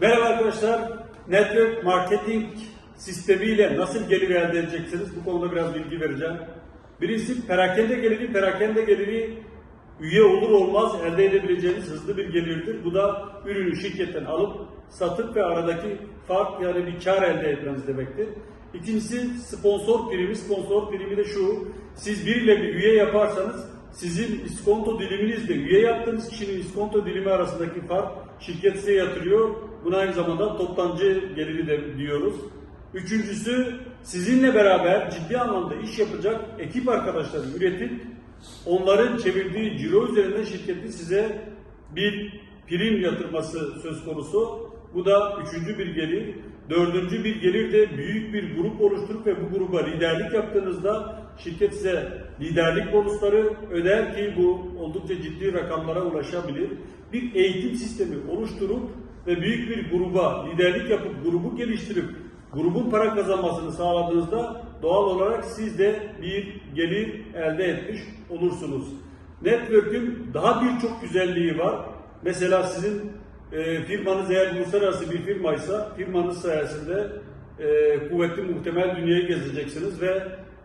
Merhaba arkadaşlar. Network marketing sistemiyle nasıl gelir elde edeceksiniz? Bu konuda biraz bilgi vereceğim. Birincisi perakende geliri, perakende geliri üye olur olmaz elde edebileceğiniz hızlı bir gelirdir. Bu da ürünü şirketten alıp satıp ve aradaki fark yani bir kar elde etmeniz demektir. İkincisi sponsor primi. Sponsor primi de şu. Siz biriyle bir üye yaparsanız sizin iskonto diliminizle üye yaptığınız kişinin iskonto dilimi arasındaki fark şirket size yatırıyor. Buna aynı zamanda toptancı geliri de diyoruz. Üçüncüsü sizinle beraber ciddi anlamda iş yapacak ekip arkadaşları üretip onların çevirdiği ciro üzerinden şirketin size bir prim yatırması söz konusu. Bu da üçüncü bir gelir. Dördüncü bir gelir de büyük bir grup oluşturup ve bu gruba liderlik yaptığınızda şirket size liderlik bonusları öder ki bu oldukça ciddi rakamlara ulaşabilir. Bir eğitim sistemi oluşturup ve büyük bir gruba liderlik yapıp grubu geliştirip grubun para kazanmasını sağladığınızda doğal olarak siz de bir gelir elde etmiş olursunuz. Network'ün daha birçok güzelliği var. Mesela sizin e, firmanız eğer uluslararası bir firmaysa firmanız sayesinde e, kuvvetli muhtemel dünyayı gezeceksiniz ve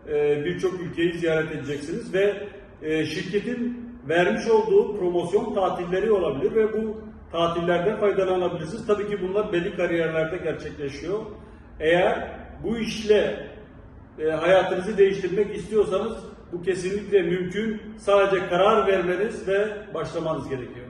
e, birçok ülkeyi ziyaret edeceksiniz ve e, şirketin vermiş olduğu promosyon tatilleri olabilir ve bu tatillerden faydalanabilirsiniz. Tabii ki bunlar belli kariyerlerde gerçekleşiyor. Eğer bu işle e, hayatınızı değiştirmek istiyorsanız bu kesinlikle mümkün. Sadece karar vermeniz ve başlamanız gerekiyor.